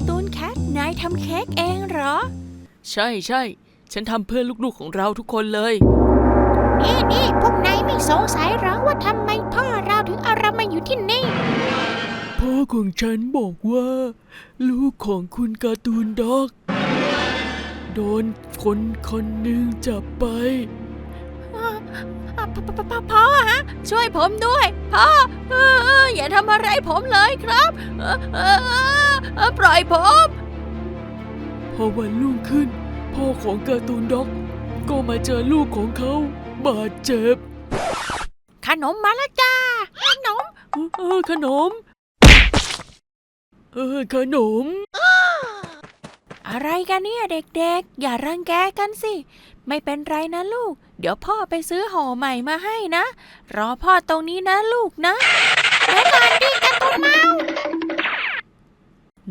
การ์ตูนแคทนายทำเค้กเองเหรอ ใช่ใช่ ฉันทำเพื่อลูกๆของเราทุกคนเลย นี่นี่พวกนายไม่สงสัยเหรอว่าทำไมพ่อเราถึงเอาเรามาอยู่ที่นี่ พ่อของฉันบอกว่า ลูกของคุณการ์ตูนด็อก โดนคนคนหนึ่งจับไป อะพ่อพ่อพ่อพ่อฮะ ช่วยผมด้วย พ่อเออเอออย่าทำอะไรผมเลยครับ เออเออเออเออ ปล่อยผมพอวันรุ่งขึ้น พ่อของการ์ตูนด็อก ก็มาเจอลูกของเขาบาดเจ็บ ขนมมาแล้วจ้า ขนมเออขนม เออขนม อะไรกันเนี่ยเด็กๆ อย่ารังแกกันสิ ไม่เป็นไรนะลูก เดี๋ยวพ่อไปซื้อห่อใหม่มาให้นะ รอพ่อตรงนี้นะลูกนะ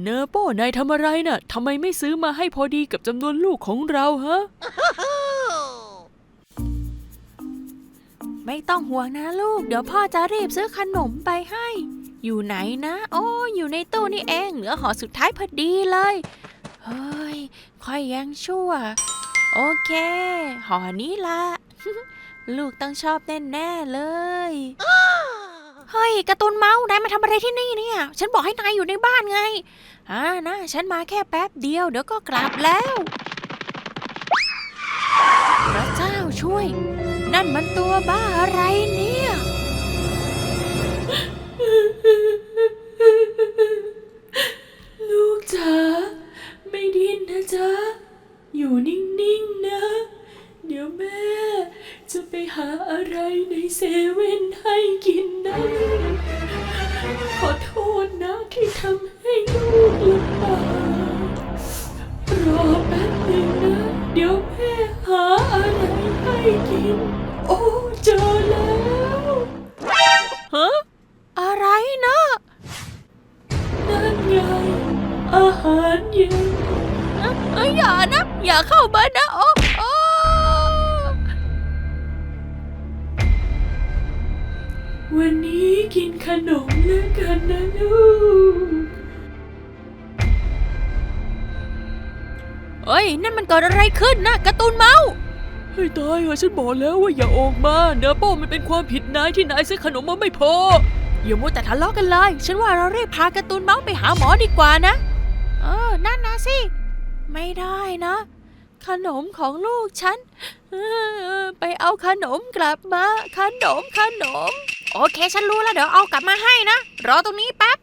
นอโป้นายทำอะไรน่ะทำไมไม่ซื้อมาให้พอดีกับจำนวนลูกของเราฮะ ไม่ต้องห่วงนะลูก เดี๋ยวพ่อจะรีบซื้อขนมไปให้ อยู่ไหนนะโอ้อยู่ในตู้นี่เองเหลือห่อสุดท้ายพอดีเลยเฮ้ยค่อยยังชั่ว โอเคห่อนี้ละ ลูกต้องชอบแน่ ๆ เลย เฮ้ยการ์ตูนเมาส์นายมาทำอะไรที่นี่เนี่ย ฉันบอกให้นายอยู่ในบ้านไงอ่านะ ฉันมาแค่แป๊บเดียวเดี๋ยวก็กลับแล้วพระเจ้าช่วย นั่นมันตัวบ้าอะไรเนี่ย นะนั่นไงอาหารเย็นเอ้ยอย่านะ อย่าเข้ามานะ โอ้โอ้วันนี้กินขนมแล้วกันนะลูกเอ้ย นั่นมันเกิดอะไรขึ้นนะการ์ตูนเมาส์ให้ตายเหอะฉันบอกแล้วว่าอย่าออกมาเนื้อโป้มันเป็นความผิดนายที่นายซื้อขนมมาไม่พอ อย่ามัวแต่ทะเลาะกันเลย ฉันว่าเรารีบพาการ์ตูนเมาส์ไปหาหมอดีกว่านะ เออ นั่นนะสิ ไม่ได้นะ ขนมของลูกฉันเออไปเอาขนมกลับมา ขนมขนม โอเค ฉันรู้แล้วเดี๋ยวเอากลับมาให้นะ รอตรงนี้แป๊บ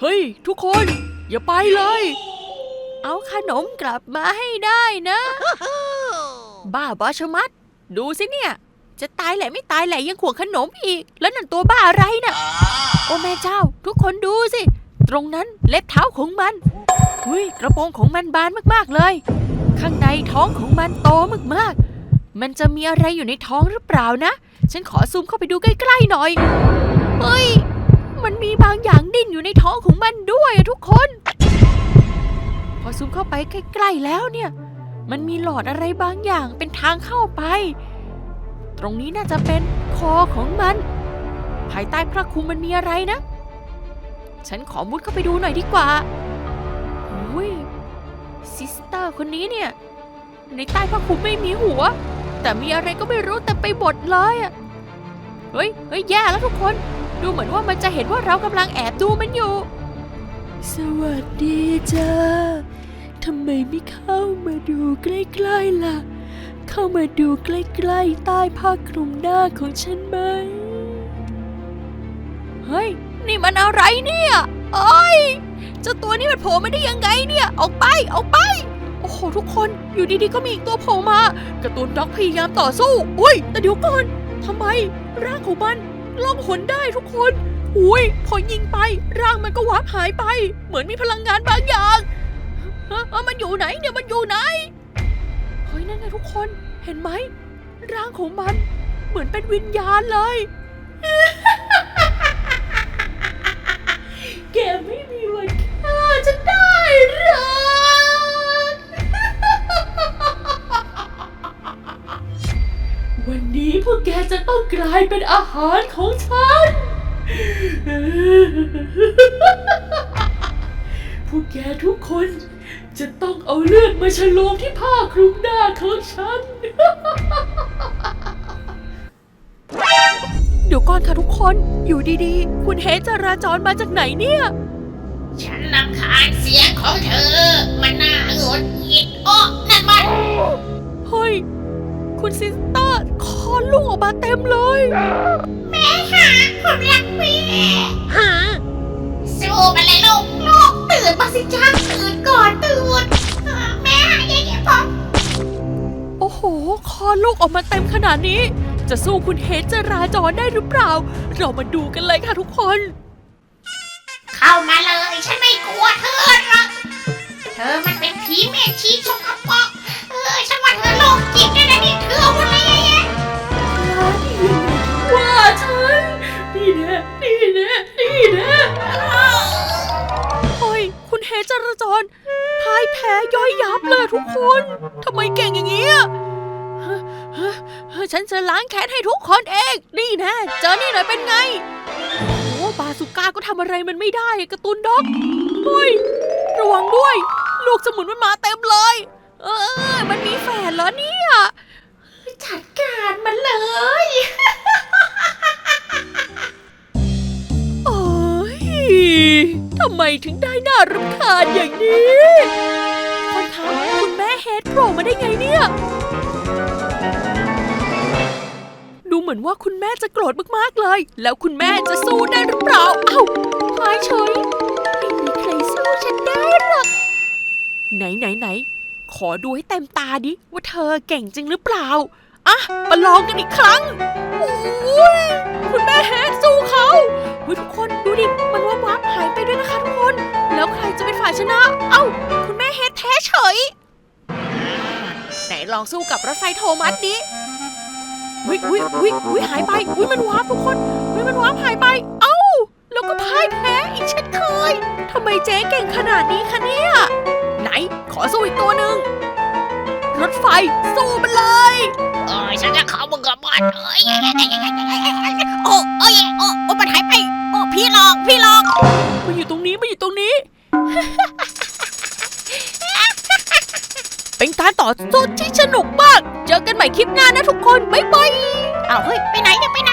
เฮ้ย ทุกคน อย่าไปเลย เอาขนมกลับมาให้ได้นะ บ้าบอชะมัด ดูสิเนี่ย จะตายแหละไม่ตายแหละยังขวงขนมอีก แล้วนั่นตัวบ้าอะไรน่ะ โอ้แม่เจ้า ทุกคนดูสิ ตรงนั้นเล็บเท้าของมันหุยกระโปรงของมันบานมากๆเลย ข้างในท้องของมันโตมากๆ มันจะมีอะไรอยู่ในท้องหรือเปล่านะ ฉันขอซูมเข้าไปดูใกล้ๆหน่อย เฮ้ย มันมีบางอย่างดิ้นอยู่ในท้องของมันด้วยทุกคน พอซูมเข้าไปใกล้ๆแล้วเนี่ย มันมีหลอดอะไรบางอย่างเป็นทางเข้าไป รงนี้น่าจะเป็นคอของมัน ภายใต้พระคุมมันมีอะไรนะ ฉันขอมุดเข้าไปดูหน่อยดีกว่าอุ้ยซิสเตอร์คนนี้เนี่ย ในใต้พระคุมไม่มีหัว แต่มีอะไรก็ไม่รู้เต็มไปหมดเลยอะเฮ้ยเฮ้ยแย่แล้วทุกคน ดูเหมือนว่ามันจะเห็นว่าเรากำลังแอบดูมันอยู่ สวัสดีจ้าทำไมไม่เข้ามาดูใกล้ๆล่ะ เข้ามาดูใกล้ๆใต้ผ้าคลุมหน้าของฉันไหม เฮ้ย นี่มันอะไรเนี่ยเอ้ยเจ้าตัวนี้มันโผล่มาได้ยังไงเนี่ย ออกไป ออกไป โอ้โหทุกคน อยู่ดีๆก็มีอีกตัวโผล่มา กร์ตูนด็อกพยายามต่อสู้ อุ้ย แต่เดี๋ยวก่อนทำไม ร่างของมันล่องหนได้ทุกคน อุ้ย พอยิงไป ร่างมันก็วาร์ปหายไป เหมือนมีพลังงานบางอย่างเอ้ยมันอยู่ไหนเนี่ย มันอยู่ไหน ฮ้ยนั่นไงทุกคนเห็นไหม ร่างของมันเหมือนเป็นวิญญาณเลย แกไม่มีวันฆ่าฉันได้หรอกวันนี้พวกแกจะต้องกลายเป็นอาหารของฉัน พวกแกทุกคน จะต้องเอาเลือดมาฉโลมที่ผ้าคลุมหน้าของฉัน เดี๋ยวก่อนค่ะทุกคน อยู่ดีๆ คุณเฮดจราจรมาจากไหนเนี่ย ฉันรำคาญเสียงของเธอ มันน่าหงุดหงิดโอ้นั่นมัน เฮ้ย คุณซิสเตอร์คลอดลูกออกมาเต็มเลย แม่หาผมรักแม่สู้มาเลยลูก ลูกตื่นมาสิจ้า อดลูกออกมาเต็มขนาดนี้ จะสู้คุณเฮดจราจรได้หรือเปล่า เรามาดูกันเลยค่ะทุกคน เข้ามาเลย ฉันไม่กลัวเธอหรอก เธอมันเป็นผีแม่ชีสกปรกเออฉันว่าเธอโรคจิตนะนะนี่เธอวันอะไรแย่ว่าฉันนี่แน่นี่แน่นี่แน่เฮ้ยคุณเฮดจราจรพ่ายแพ้ย่อยยับเลยทุกคนทำไมเก่งอย่างนี้ ฉันจะล้างแค้นให้ทุกคนเอง นี่แนะ เจอนี่หน่อยเป็นไง โอ้บาสุก้าก็ทำอะไรมันไม่ได้การ์ตูนด็อกเฮ้ยระวังด้วย ลูกสมุนมันมาเต็มเลย เออ มันมีแฝดเหรอเนี่ย จัดการมันเลยโอ้ยทำไมถึงได้น่ารำคาญอย่างนี้คนคะคุณแม่เฮดโผล่มาได้ไงเนี่ย เหมือนว่าคุณแม่จะโกรธมากๆเลย แล้วคุณแม่จะสู้ได้หรือเปล่า เอ้าหายเฉยไม่มีใครสู้ฉันได้หรอก ไหนไหนไหน ขอดูให้เต็มตาดิ ว่าเธอเก่งจริงหรือเปล่า อะประลองกันอีกครั้งโอ้ยคุณแม่เฮดสู้เขาเฮ้ยทุกคนดูดิ มันว่าวับหายไปด้วยนะคะทุกคน แล้วใครจะเป็นฝ่ายชนะ เอ้า คุณแม่เฮดแท้เฉย ไหนลองสู้กับรถไฟโทมัสดิ วิวิวิวิหายไปวิมันวับทุกคนวิมันวับหายไป เอ้า แล้วก็พ่ายแพ้อีกเช่นเคยทำไมเจ๊เก่งขนาดนี้คะเนี่ย ไหน ขอสู้อีกตัวหนึ่งรถไฟสู้มันเลย เอ้ยฉันจะเข้ามึงกับมันเอ้ยโอ้เอ้ยโอ้โอ้มันหายไป โอ้พี่ลอกพี่ลอกมาอยู่ตรงนี้มาอยู่ตรงนี้ การต่อสู้ที่สนุกมาก เจอกันใหม่คลิปหน้านะทุกคน บ๊ายบาย เอาเฮ้ย ไปไหนเนี่ย ไปไหน